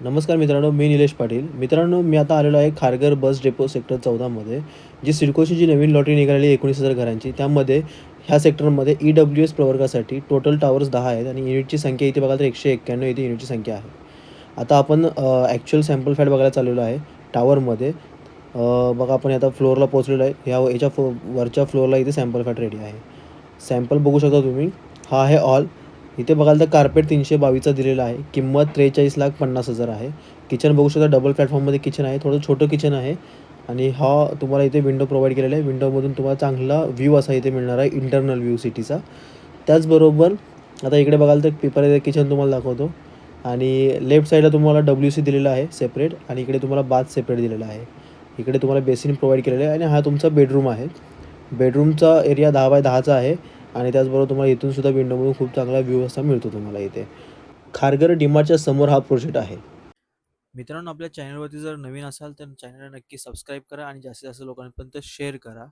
नमस्कार मित्रांनो मी निलेश पाटील. मित्रांनो मी आता आलेलो आहे खारघर बस डेपो सेक्टर चौदामध्ये जी सिडकोची जी नवीन लॉटरी निघालेली आहे एकोणीस हजार घरांची त्यामध्ये ह्या सेक्टरमध्ये ई डब्ल्यू एस प्रवर्गासाठी टोटल टावर्स दहा आहेत आणि युनिटची संख्या इथे बघाल तर एकशे एक्क्याण्णव इथे युनिटची संख्या आहे. आता आपण ॲक्च्युअल सॅम्पल फॅट बघायला चाललेलो आहे टावरमध्ये बघा आपण आता फ्लोअरला पोहोचलेलो आहे. ह्या याच्या फ्लो वरच्या फ्लोअरला इथे सॅम्पल फॅट रेडी आहे. सॅम्पल बघू शकता तुम्ही. हा आहे ऑल इथे बघाल तर कार्पेट तीनशे बावीसचा दिलेला आहे. किंमत त्रेचाळीस लाख पन्नास हजार आहे. किचन बघू शकता डबल प्लॅटफॉर्ममध्ये किचन आहे. थोडं छोटं किचन आहे. आणि हा तुम्हाला इथे विंडो प्रोव्हाइड केलेला आहे. विंडोमधून तुम्हाला चांगला व्ह्यू असा इथे मिळणार आहे इंटरनल व्ह्यू सिटीचा त्याचबरोबर आता इकडे बघाल तर पेपर किचन तुम्हाला दाखवतो. आणि लेफ्ट साईडला तुम्हाला डब्ल्यू सी दिलेला आहे सेपरेट आणि इकडे तुम्हाला बाथ सेपरेट दिलेला आहे. इकडे तुम्हाला बेसिन प्रोव्हाइड केलेलं आहे. आणि हा तुमचा बेडरूम आहे. बेडरूमचा एरिया दहा बाय दहाचा आहे. आणि त्याचबरोबर तुम्हाला इथून सुद्धा विंडोमधून खूप चांगला व्ह्यू असा मिळतो तुम्हाला इथे. खारघर डिमार्टच्या समोर हा प्रोजेक्ट आहे. मित्रांनो आपल्या चॅनलवरती जर नवीन असाल तर चॅनलला नक्की सबस्क्राईब करा आणि जास्तीत जास्त लोकांपर्यंत शेअर करा.